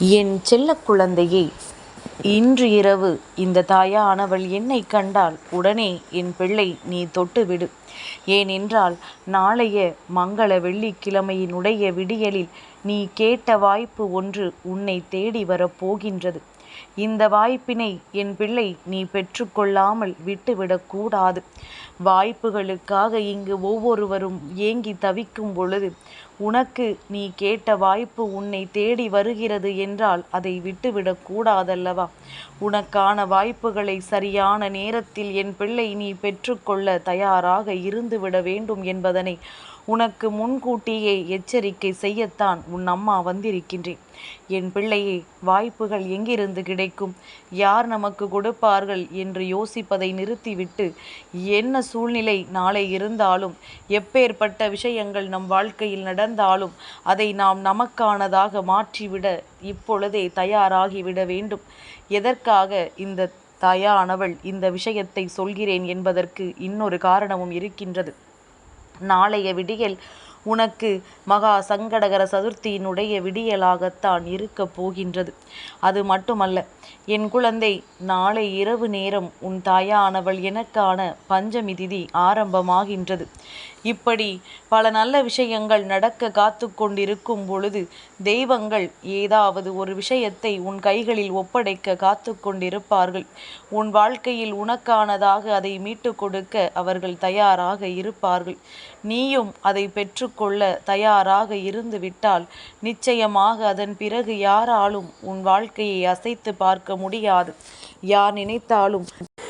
என் செல்ல குழந்தையே இன்று இரவு இந்த தாயானவள் என்னை கண்டால் உடனே என் பிள்ளை நீ தொட்டுவிடு. ஏனென்றால் நாளைய மங்கள வெள்ளிக்கிழமையினுடைய விடியலில் நீ கேட்ட வாய்ப்பு ஒன்று உன்னை தேடி வரப்போகின்றது இந்த வாய்ப்பினை என் பிள்ளை நீ பெற்றுக்கொள்ளாமல் விட்டுவிடக்கூடாது வாய்ப்புகளுக்காக இங்கு ஒவ்வொருவரும் ஏங்கி தவிக்கும் பொழுது உனக்கு நீ கேட்ட வாய்ப்பு உன்னை தேடி வருகிறது என்றால் அதை விட்டுவிடக் கூடாதல்லவா? உனக்கான வாய்ப்புகளை சரியான நேரத்தில் என் பிள்ளை நீ பெற்றுக்கொள்ள தயாராக இருந்துவிட வேண்டும் என்பதனை உனக்கு முன்கூட்டியே எச்சரிக்கை செய்யத்தான் உன் அம்மா வந்திருக்கின்றேன். என் பிள்ளையே வாய்ப்புகள் எங்கிருந்து கிடைக்கும்? யார் நமக்கு கொடுப்பார்கள் என்று யோசிப்பதை நிறுத்திவிட்டு என்ன சூழ்நிலை நாளை இருந்தாலும் எப்பேற்பட்ட விஷயங்கள் நம் வாழ்க்கையில் நட நடந்தாலும் அதை நாம் நமக்கானதாக மாற்றிவிட இப்பொழுதே தயாராகிவிட வேண்டும். எதற்காக இந்த தயானவள் இந்த விஷயத்தை சொல்கிறேன் என்பதற்கு இன்னொரு காரணமும் இருக்கின்றது. நாளைய விடியல் உனக்கு மகா சங்கடகர சதுர்த்தியினுடைய விடியலாகத்தான் இருக்கப் போகின்றது. அது மட்டுமல்ல என் குழந்தை நாளை இரவு நேரம் உன் தாயானவள் எனக்கான பஞ்சமி திதி ஆரம்பமாகின்றது. இப்படி பல நல்ல விஷயங்கள் நடக்க காத்து கொண்டிருக்கும் பொழுது தெய்வங்கள் ஏதாவது ஒரு விஷயத்தை உன் கைகளில் ஒப்படைக்க காத்து கொண்டிருப்பார்கள். உன் வாழ்க்கையில் உனக்கானதாக அதை மீட்டு கொடுக்க அவர்கள் தயாராக இருப்பார்கள். நீயும் அதை பெற்றுக்கொள்ள தயாராக இருந்து விட்டால் நிச்சயமாக அதன் பிறகு யாராலும் உன் வாழ்க்கையை அசைத்து பார்க்க முடியாது. யார் நினைத்தாலும்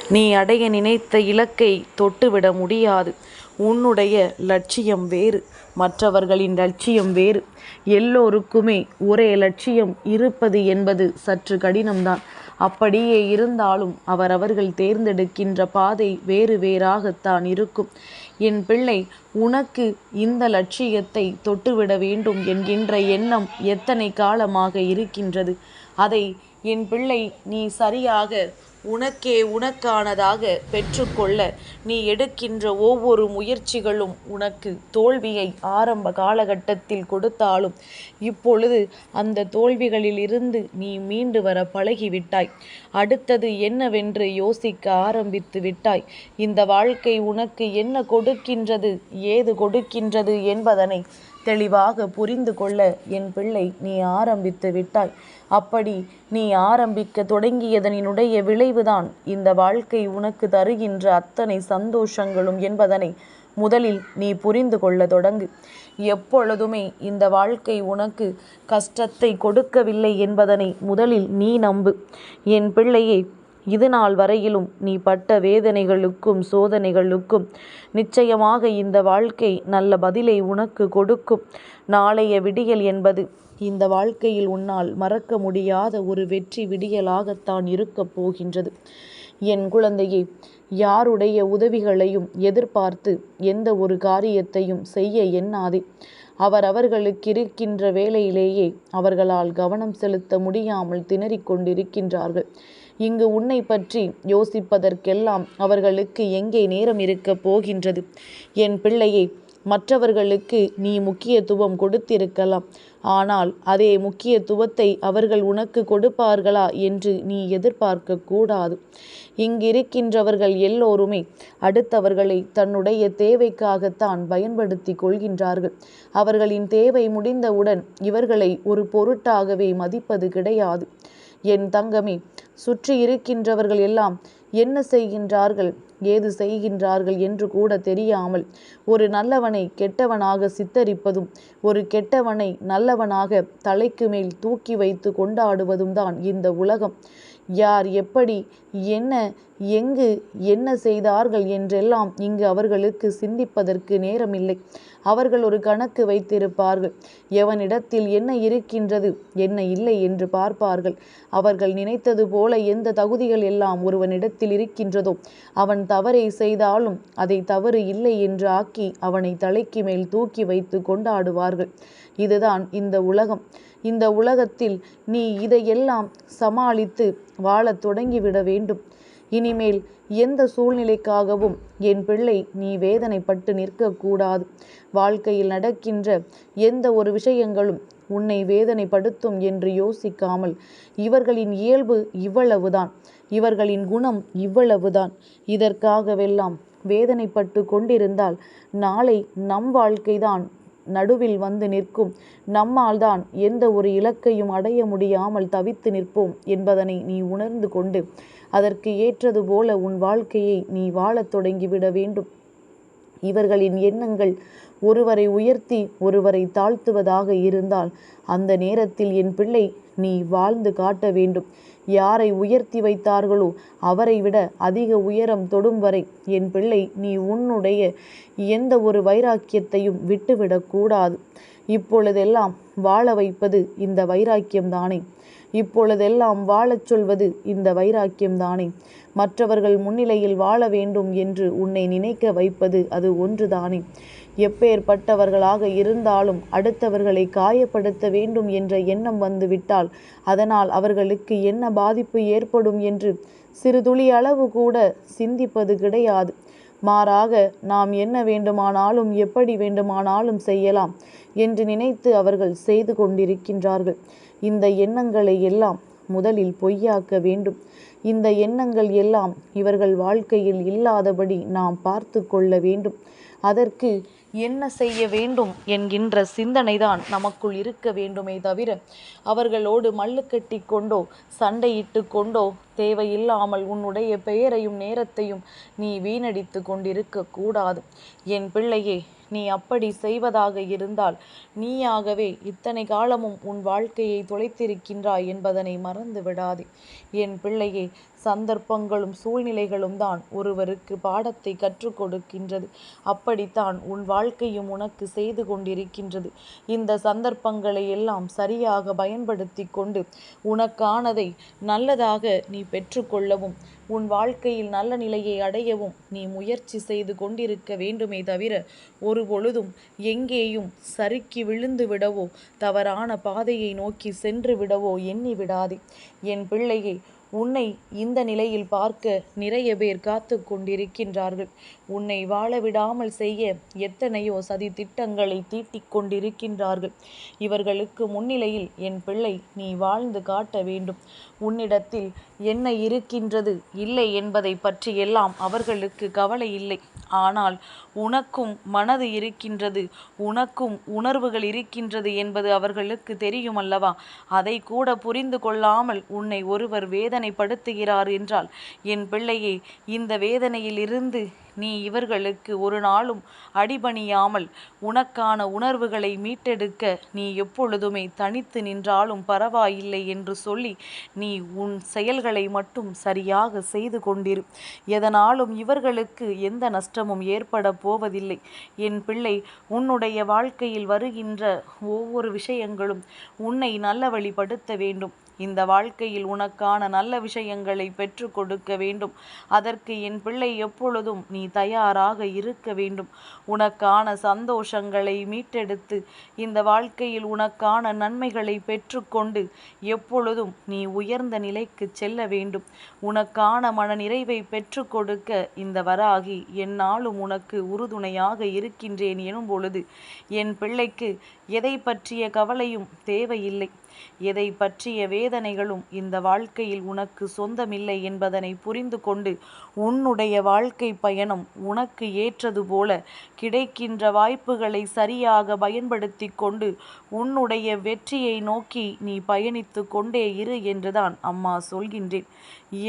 நீ அடைய நினைத்த இலக்கை தொட்டுவிட முடியாது. உன்னுடைய லட்சியம் வேறு மற்றவர்களின் லட்சியம் வேறு. எல்லோருக்குமே ஒரே லட்சியம் இருப்பது என்பது சற்று கடினம்தான். அப்படியே இருந்தாலும் அவரவர்கள் தேர்ந்தெடுக்கின்ற பாதை வேறு வேறாகத்தான் இருக்கும். என் பிள்ளை உனக்கு இந்த லட்சியத்தை தொட்டுவிட வேண்டும் என்கின்ற எண்ணம் எத்தனை காலமாக இருக்கின்றது? அதை என் பிள்ளை நீ சரியாக உனக்கே உனக்கானதாக பெற்றுக்கொள்ள நீ எடுக்கின்ற ஒவ்வொரு முயற்சிகளும் உனக்கு தோல்வியை ஆரம்ப காலகட்டத்தில் கொடுத்தாலும் இப்பொழுது அந்த தோல்விகளிலிருந்து நீ மீண்டு வர பழகிவிட்டாய். அடுத்தது என்னவென்று யோசிக்க ஆரம்பித்து விட்டாய். இந்த வாழ்க்கை உனக்கு என்ன கொடுக்கின்றது ஏது கொடுக்கின்றது என்பதனை தெளிவாக புரிந்து கொள்ள என் பிள்ளை நீ ஆரம்பித்து விட்டாய். அப்படி நீ ஆரம்பிக்க தொடங்கியதனினுடைய விளைவுதான் இந்த வாழ்க்கை உனக்கு தருகின்ற அத்தனை சந்தோஷங்களும் என்பதனை முதலில் நீ புரிந்து கொள்ள தொடங்கு. எப்பொழுதுமே இந்த வாழ்க்கை உனக்கு கஷ்டத்தை கொடுக்கவில்லை என்பதனை முதலில் நீ நம்பு. என் பிள்ளையை இது நாள் வரையிலும் நீ பட்ட வேதனைகளுக்கும் சோதனைகளுக்கும் நிச்சயமாக இந்த வாழ்க்கை நல்ல பதிலை உனக்கு கொடுக்கும். நாளைய விடியல் என்பது இந்த வாழ்க்கையில் உன்னால் மறக்க முடியாத ஒரு வெற்றி விடியலாகத்தான் இருக்கப் போகின்றது. என் குழந்தையே யாருடைய உதவிகளையும் எதிர்பார்த்து எந்த ஒரு காரியத்தையும் செய்ய எண்ணாதே. அவர் அவர்களுக்கு இருக்கின்ற வேலையிலேயே அவர்களால் கவனம் செலுத்த முடியாமல் திணறிக் கொண்டிருக்கின்றார்கள். இங்கு உன்னை பற்றி யோசிப்பதற்கெல்லாம் அவர்களுக்கு எங்கே நேரம் இருக்கப் போகின்றது? என் பிள்ளையை மற்றவர்களுக்கு நீ முக்கியத்துவம் கொடுத்திருக்கலாம். ஆனால் அதே முக்கியத்துவத்தை அவர்கள் உனக்கு கொடுப்பார்களா என்று நீ எதிர்பார்க்க கூடாது. இங்கிருக்கின்றவர்கள் எல்லோருமே அடுத்தவர்களை தன்னுடைய தேவைக்காகத்தான் பயன்படுத்தி கொள்கின்றார்கள். அவர்களின் தேவை முடிந்தவுடன் இவர்களை ஒரு பொருட்டாகவே மதிப்பது கிடையாது. என் தங்கமே சுற்றி இருக்கின்றவர்கள் எல்லாம் என்ன செய்கின்றார்கள்? ஏது செய்கின்றார்கள் என்று கூட தெரியாமல் ஒரு நல்லவனை கெட்டவனாக சித்தரிப்பதும் ஒரு கெட்டவனை நல்லவனாக தலைக்கு மேல் தூக்கி வைத்து கொண்டாடுவதும் தான் இந்த உலகம். யார் எப்படி என்ன எங்கு என்ன செய்தார்கள் என்றெல்லாம் இங்கு அவர்களுக்கு சிந்திப்பதற்கு நேரமில்லை. அவர்கள் ஒரு கணக்கு வைத்திருப்பார்கள். எவனிடத்தில் என்ன இருக்கின்றது என்ன இல்லை என்று பார்ப்பார்கள். அவர்கள் நினைத்தது போல எந்த தகுதிகள் எல்லாம் ஒருவனிடத்தில் இருக்கின்றதோ அவன் தவறை செய்தாலும் அதை தவறு இல்லை என்று ஆக்கி அவனை தலைக்கு மேல் தூக்கி வைத்து கொண்டாடுவார்கள். இதுதான் இந்த உலகம். இந்த உலகத்தில் நீ இதையெல்லாம் சமாளித்து வாழத் தொடங்கிவிட வேண்டும். இனிமேல் எந்த சூழ்நிலைக்காகவும் என் பிள்ளை நீ வேதனைப்பட்டு நிற்கக்கூடாது. வாழ்க்கையில் நடக்கின்ற எந்த ஒரு விஷயங்களும் உன்னை வேதனைப்படுத்தும் என்று யோசிக்காமல் இவர்களின் இயல்பு இவ்வளவுதான் இவர்களின் குணம் இவ்வளவுதான். இதற்காகவெல்லாம் வேதனைப்பட்டு கொண்டிருந்தால் நாளை நம் வாழ்க்கைதான் நடுவில் வந்து நிற்கும். நம்மால்தான் எந்த ஒரு இலக்கையும் அடைய முடியாமல் தவித்து நிற்போம் என்பதனை நீ உணர்ந்து கொண்டு அதற்கு ஏற்றது போல உன் வாழ்க்கையை நீ வாழத் தொடங்கிவிட வேண்டும். இவர்களின் எண்ணங்கள் ஒருவரை உயர்த்தி ஒருவரை தாழ்த்துவதாக இருந்தால் அந்த நேரத்தில் என் பிள்ளை நீ வாழ்ந்து காட்ட வேண்டும். யாரை உயர்த்தி வைத்தார்களோ அவரை விட அதிக உயரம் தொடும் வரை என் பிள்ளை நீ உன்னுடைய எந்த ஒரு வைராக்கியத்தையும் விட்டுவிடக்கூடாது. இப்பொழுதெல்லாம் வாழ வைப்பது இந்த வைராக்கியம்தானே. இப்பொழுதெல்லாம் வாழச் சொல்வது இந்த வைராக்கியம்தானே. மற்றவர்கள் முன்னிலையில் வாழ வேண்டும் என்று உன்னை நினைக்க வைப்பது அது ஒன்றுதானே. எப்பேற்பட்டவர்களாக இருந்தாலும் அடுத்தவர்களை காயப்படுத்த வேண்டும் என்ற எண்ணம் வந்துவிட்டால் அதனால் அவர்களுக்கு என்ன பாதிப்பு ஏற்படும் என்று சிறுதுளி அளவு கூட சிந்திப்பது கிடையாது. மாறாக நாம் என்ன வேண்டுமானாலும் எப்படி வேண்டுமானாலும் செய்யலாம் என்று நினைத்து அவர்கள் செய்து கொண்டிருக்கின்றார்கள். இந்த எண்ணங்களை எல்லாம் முதலில் பொய்யாக்க வேண்டும். இந்த எண்ணங்கள் எல்லாம் இவர்கள் வாழ்க்கையில் இல்லாதபடி நாம் பார்த்து கொள்ள வேண்டும். அதற்கு என்ன செய்ய வேண்டும் என்கின்ற சிந்தனைதான் நமக்குள் இருக்க வேண்டுமே தவிர அவர்களோடு மல்லு கட்டி கொண்டோ சண்டையிட்டு கொண்டோ தேவையில்லாமல் உன்னுடைய பெயரையும் நேரத்தையும் நீ வீணடித்து கொண்டிருக்க கூடாது. என் பிள்ளையே நீ அப்படி செய்வதாக இருந்தால் நீயாகவே இத்தனை காலமும் உன் வாழ்க்கையை தொலைத்திருக்கின்றாய் என்பதனை மறந்து விடாதே என் பிள்ளையே சந்தர்ப்பங்களும் சூழ்நிலைகளும் தான் ஒருவருக்கு பாடத்தை கற்றுக் கொடுக்கின்றது. அப்படித்தான் உன் வாழ்க்கையும் உனக்கு செய்து கொண்டிருக்கின்றது. இந்த சந்தர்ப்பங்களை எல்லாம் சரியாக பயன்படுத்தி கொண்டு உனக்கானதை நல்லதாக நீ பெற்றுக்கொள்ளவும் உன் வாழ்க்கையில் நல்ல நிலையை அடையவும் நீ முயற்சி செய்து கொண்டிருக்க வேண்டுமே தவிர ஒரு பொழுதும் எங்கேயும் சறுக்கி விழுந்து விடவோ தவறான பாதையை நோக்கி சென்று விடவோ எண்ணி விடாதே. என் பிள்ளையை உன்னை இந்த நிலையில் பார்க்க நிறைய பேர் காத்து கொண்டிருக்கின்றார்கள். உன்னை வாழ விடாமல் செய்ய எத்தனையோ சதி திட்டங்களை தீட்டிக் கொண்டிருக்கின்றார்கள். இவர்களுக்கு முன்னிலையில் என் பிள்ளை நீ வாழ்ந்து காட்ட வேண்டும். உன்னிடத்தில் என்ன இருக்கின்றது இல்லை என்பதை பற்றியெல்லாம் அவர்களுக்கு கவலை இல்லை. ஆனால் உனக்கும் மனது இருக்கின்றது உனக்கும் உணர்வுகள் இருக்கின்றது என்பது அவர்களுக்கு தெரியும் அல்லவா அதை கூட புரிந்து கொள்ளாமல் உன்னை ஒருவர் வேதனைப்படுத்துகிறார் என்றால் என் பிள்ளையே இந்த வேதனையிலிருந்து நீ இவர்களுக்கு ஒரு நாளும் அடிபணியாமல் உனக்கான உணர்வுகளை மீட்டெடுக்க நீ எப்பொழுதுமே தனித்து நின்றாலும் பரவாயில்லை என்று சொல்லி நீ உன் செயல்களை மட்டும் சரியாக செய்து கொண்டிரு. எதனாலும் இவர்களுக்கு எந்த நஷ்டமும் ஏற்பட போவதில்லை. என் பிள்ளை உன்னுடைய வாழ்க்கையில் வருகின்ற ஒவ்வொரு விஷயங்களும் உன்னை நல்ல வழிபடுத்த வேண்டும். இந்த வாழ்க்கையில் உனக்கான நல்ல விஷயங்களை பெற்று கொடுக்க வேண்டும். அதற்கு என் பிள்ளை எப்பொழுதும் நீ தயாராக இருக்க வேண்டும். உனக்கான சந்தோஷங்களை மீட்டெடுத்து இந்த வாழ்க்கையில் உனக்கான நன்மைகளை பெற்றுக்கொண்டு எப்பொழுதும் நீ உயர்ந்த நிலைக்கு செல்ல வேண்டும். உனக்கான மன நிறைவை பெற்று கொடுக்க இந்த வராகி என்னாலும் உனக்கு உறுதுணையாக இருக்கின்றேன் எனும் பொழுது என் பிள்ளைக்கு எதை பற்றிய கவலையும் தேவையில்லை. எதை பற்றிய வேதனைகளும் இந்த வாழ்க்கையில் உனக்கு சொந்தமில்லை என்பதனை புரிந்து கொண்டு உன்னுடைய வாழ்க்கை பயணம் உனக்கு ஏற்றது போல கிடைக்கின்ற வாய்ப்புகளை சரியாக பயன்படுத்தி கொண்டு உன்னுடைய வெற்றியை நோக்கி நீ பயணித்து கொண்டே இரு என்றுதான் அம்மா சொல்கின்றேன்.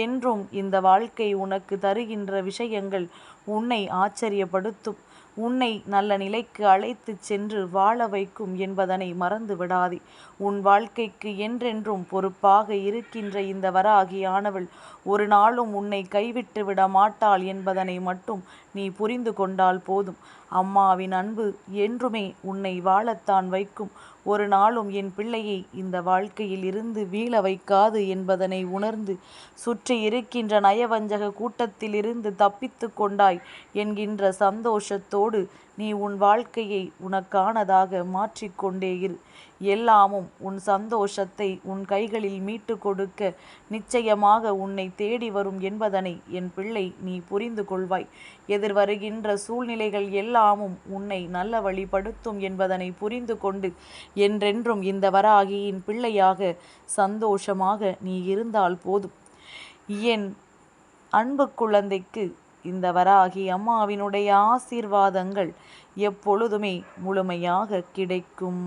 என்றும் இந்த வாழ்க்கை உனக்கு தருகின்ற விஷயங்கள் உன்னை ஆச்சரியப்படுத்தும். உன்னை நல்ல நிலைக்கு அழைத்துச் சென்று வாழ வைக்கும் என்பதனை மறந்து விடாதே. உன் வாழ்க்கைக்கு என்றென்றும் பொறுப்பாக இருக்கின்ற இந்த வராகியானவள் ஒரு நாளும் உன்னை கைவிட்டு விட மாட்டாள் என்பதனை மட்டும் நீ புரிந்து கொண்டால் போதும். அம்மாவின் அன்பு என்றுமே உன்னை வாழத்தான் வைக்கும். ஒரு நாளும் என் பிள்ளையை இந்த வாழ்க்கையில் இருந்து வீழ வைக்காது என்பதனை உணர்ந்து சுற்றி இருக்கின்ற நயவஞ்சக கூட்டத்திலிருந்து தப்பித்து கொண்டாய் என்கின்ற சந்தோஷத்தோடு நீ உன் வாழ்க்கையை உனக்கானதாக மாற்றிக்கொண்டே இரு. எல்லாமும் உன் சந்தோஷத்தை உன் கைகளில் மீட்டு கொடுக்க நிச்சயமாக உன்னை தேடி வரும் என்பதனை என் பிள்ளை நீ புரிந்து கொள்வாய். எதிர்வருகின்ற சூழ்நிலைகள் எல்லாமும் உன்னை நல்ல வழிபடுத்தும் என்பதனை புரிந்து கொண்டு என்றென்றும் இந்த வராகியின் பிள்ளையாக சந்தோஷமாக நீ இருந்தால் போதும். என் அன்பு குழந்தைக்கு இந்த வராகி அம்மாவினுடைய ஆசீர்வாதங்கள் எப்பொழுதுமே முழுமையாக கிடைக்கும்.